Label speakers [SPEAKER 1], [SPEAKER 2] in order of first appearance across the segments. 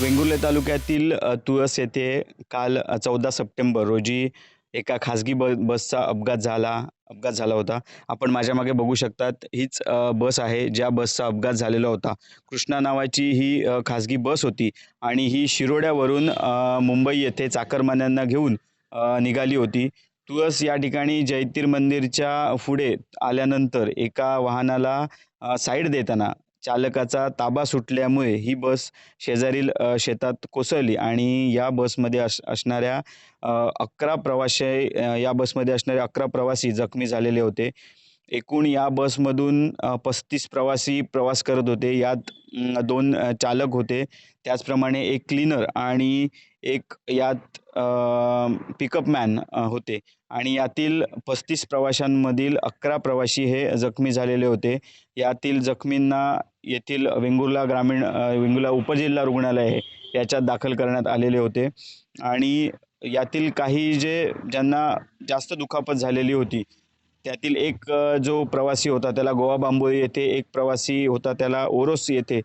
[SPEAKER 1] वेंगुर्ले तालुक्यातील तुळस येथे काल चौदा सप्टेंबर रोजी एका खाजगी ब बसचा अपघात झाला अपघात झाला होता. आपण माझ्या मागे बघू शकतात हीच बस आहे ज्या बसचा अपघात झालेला होता. कृष्णा नावाची ही खाजगी बस होती आणि ही शिरोड्यावरून मुंबई येथे चाकरमान्यांना घेऊन निघाली होती. तुळस या ठिकाणी जैतीर मंदिरच्या पुढे आल्यानंतर एका वाहनाला साईड देताना चालकाचा ताबा सुटल्यामुळे ही बस शेजारील शेतात कोसळली आणि या बसमध्ये अस असणाऱ्या अकरा प्रवाशी या बसमध्ये असणारे अकरा प्रवासी जखमी झालेले होते. एकूण या बसमधून पस्तीस प्रवासी प्रवास करत होते. यात दोन चालक होते. त्याचप्रमाणे एक क्लीनर आणि एक यात पिकअप मॅन होते. आणि यातील पस्तीस प्रवाशांमधील अकरा प्रवासी हे जखमी झालेले होते. यातील जखमींना येथील वेंगुर्ला ग्रामीण वेंगुर्ला उपजिल्हा रुग्णालय आहे याच्यात दाखल करण्यात आलेले होते. आणि यातील काही जे ज्यांना जास्त दुखापत झालेली होती त्यातील एक जो प्रवासी होता त्याला गोवा बांबोळी येथे एक प्रवासी होता त्याला ओरोस येथे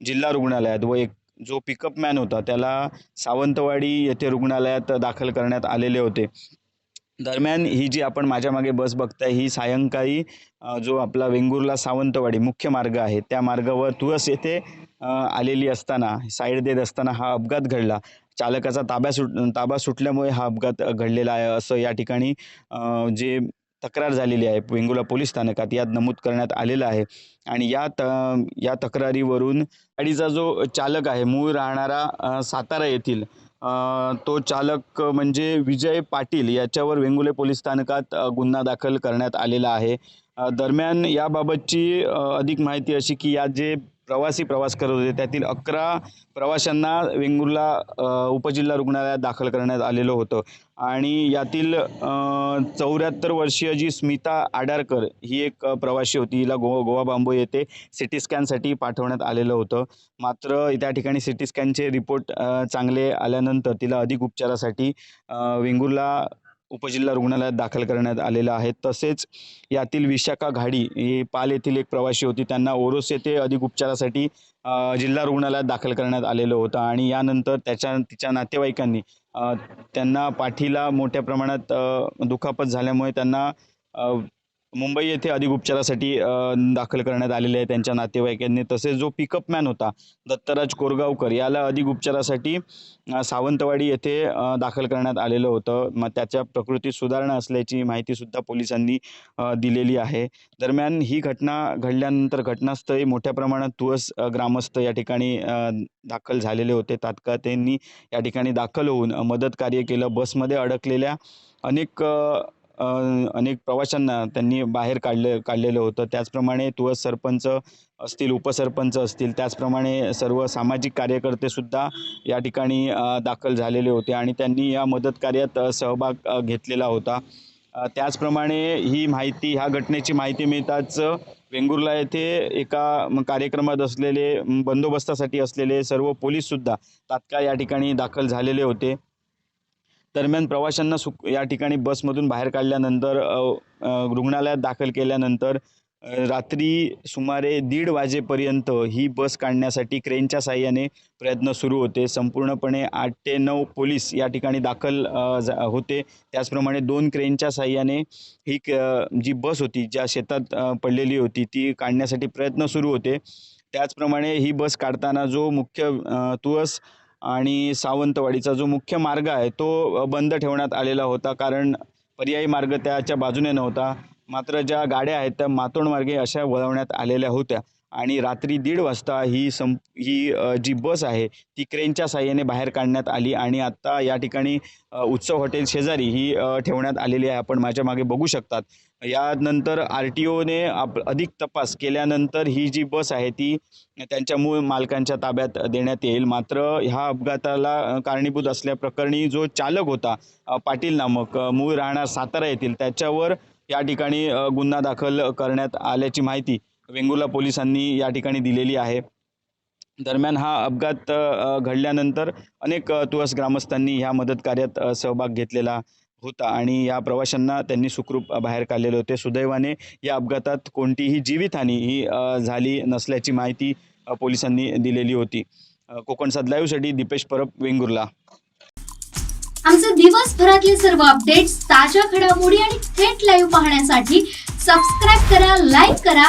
[SPEAKER 1] जिल्हा रुग्णालयात व एक जो पिकअप मॅन होता त्याला सावंतवाडी येथे रुग्णालयात दाखल करण्यात आलेले होते. दरम्यान ही जी आपण माझ्या मागे बस बघताय ही सायंकाळी जो आपला वेंगुर्ला सावंतवाडी मुख्य मार्ग आहे त्या मार्गावर तुळस येथे आलेली असताना साईड देत असताना हा अपघात घडला. चालकाचा ताब्या सुट ताबा सुटल्यामुळे हा अपघात घडलेला आहे असं या ठिकाणी जे तक्रार झालेली आहे. वेंगुला पोलीस स्थानकात यात नमूद करण्यात आलेलं आहे. आणि या त या तक्रारीवरून गाडीचा जो चालक आहे मूळ राहणारा सातारा येथील तो चालक म्हणजे विजय पाटील याच्यावर वेंगुले पोलीस स्थानकात गुन्हा दाखल करण्यात आलेला आहे. दरम्यान याबाबतची अधिक माहिती अशी की या जे प्रवासी प्रवास करत होते. त्यातील अकरा प्रवाशांना वेंगुर्ला उपजिल्हा रुग्णालयात दाखल करण्यात आलेलं होतं. आणि यातील चौऱ्याहत्तर वर्षीय जी स्मिता आडारकर ही एक प्रवाशी प्रवासी होती. हिला गोवा गोवा बांबो येथे सी टी स्कॅनसाठी पाठवण्यात आलेलं होतं. मात्र त्या ठिकाणी सी टी स्कॅनचे रिपोर्ट चांगले आल्यानंतर तिला अधिक उपचारासाठी वेंगुर्ला उपजिल्हा रुग्णालयात दाखल करण्यात आलेलं आहे. तसेच यातील विशाखा घाडी ही पाल येथील एक प्रवासी होती. त्यांना ओरोस येथे अधिक उपचारासाठी जिल्हा रुग्णालयात दाखल करण्यात आलेलं होतं आणि यानंतर त्याच्या तिच्या नातेवाईकांनी त्यांना पाठीला मोठ्या प्रमाणात दुखापत झाल्यामुळे त्यांना मुंबई येथे अधिक उपचारासाठी दाखल करण्यात आलेले आहे त्यांच्या नातेवाईकांनी. तसेच जो पिकअप मॅन होता दत्तराज कोरगावकर याला अधिक उपचारासाठी सावंतवाडी येथे दाखल करण्यात आलेलं होतं. मग त्याच्या प्रकृतीत सुधारणा असल्याची माहितीसुद्धा पोलिसांनी दिलेली आहे. दरम्यान ही घटना घडल्यानंतर घटनास्थळी मोठ्या प्रमाणात तुळस ग्रामस्थ या ठिकाणी दाखल झालेले होते. तात्काळ त्यांनी या ठिकाणी दाखल होऊन मदत कार्य केलं. बसमध्ये अडकलेल्या अनेक अनेक प्रवाशांना त्यांनी बाहेर काढलं काढलेलं होतं. त्याचप्रमाणे तुळस सरपंच असतील उपसरपंच असतील त्याचप्रमाणे सर्व सामाजिक कार्यकर्तेसुद्धा या ठिकाणी दाखल झालेले होते आणि त्यांनी या मदत कार्यात सहभाग घेतलेला होता. त्याचप्रमाणे ही माहिती ह्या घटनेची माहिती मिळताच वेंगुर्ला येथे एका कार्यक्रमात असलेले बंदोबस्तासाठी असलेले सर्व पोलीससुद्धा तात्काळ या ठिकाणी दाखल झालेले होते. दरम्यान प्रवाशांना सुख या ठिकाणी बसमधून बाहेर काढल्यानंतर रुग्णालयात दाखल केल्यानंतर रात्री सुमारे दीड वाजेपर्यंत ही बस काढण्यासाठी क्रेनच्या साहाय्याने प्रयत्न सुरू होते. संपूर्णपणे आठ ते नऊ पोलीस या ठिकाणी दाखल जा- होते. त्याचप्रमाणे दोन क्रेनच्या साहाय्याने ही क जी बस होती ज्या शेतात पडलेली होती ती काढण्यासाठी प्रयत्न सुरू होते. त्याचप्रमाणे ही बस काढताना जो मुख्य तुळस आणि सावंतवाडीचा जो मुख्य मार्ग आहे तो बंद ठेवण्यात आलेला होता. कारण पर्यायी मार्ग त्याच्या बाजूने नव्हता. मात्र ज्या गाड्या आहेत त्या मातोंड मार्गे अशा वळवण्यात आलेल्या होत्या. आणि रात्री दीड वाजता ही सं ही जी बस आहे ती क्रेनच्या साह्याने बाहेर काढण्यात आली आणि आत्ता या ठिकाणी उत्सव हॉटेल शेजारी ही ठेवण्यात आलेली आहे. आपण माझ्या मागे बघू शकतात. यानंतर आर टी ओने आप अधिक तपास केल्यानंतर ही जी बस आहे ती त्यांच्या मूळ मालकांच्या ताब्यात देण्यात येईल. मात्र ह्या अपघाताला कारणीभूत असल्याप्रकरणी जो चालक होता पाटील नामक मूळ राहणार सातारा येथील त्याच्यावर या ठिकाणी गुन्हा दाखल करण्यात आल्याची माहिती वेंगुर्ला पोलिसांनी या ठिकाणी दिलेली आहे. दरम्यान हा अपघात घडल्यानंतर अनेक तुळस ग्रामस्थांनी ह्या मदत कार्यात सहभाग घेतलेला होता आणि या प्रवाशांना त्यांनी सुखरूप बाहेर काढलेले होते. सुदैवाने या अपघातात कोणतीही जीवितहानी ही झाली नसल्याची माहिती पोलिसांनी दिलेली होती. कोकण सात लाईव्हसाठी दीपेश परब वेंगुर्ला.
[SPEAKER 2] आमचे दिवसभरातले सर्व अपडेट्स ताज्या घडामोडी आणि थेट लाईव्ह पाहण्यासाठी सबस्क्राईब करा लाईक करा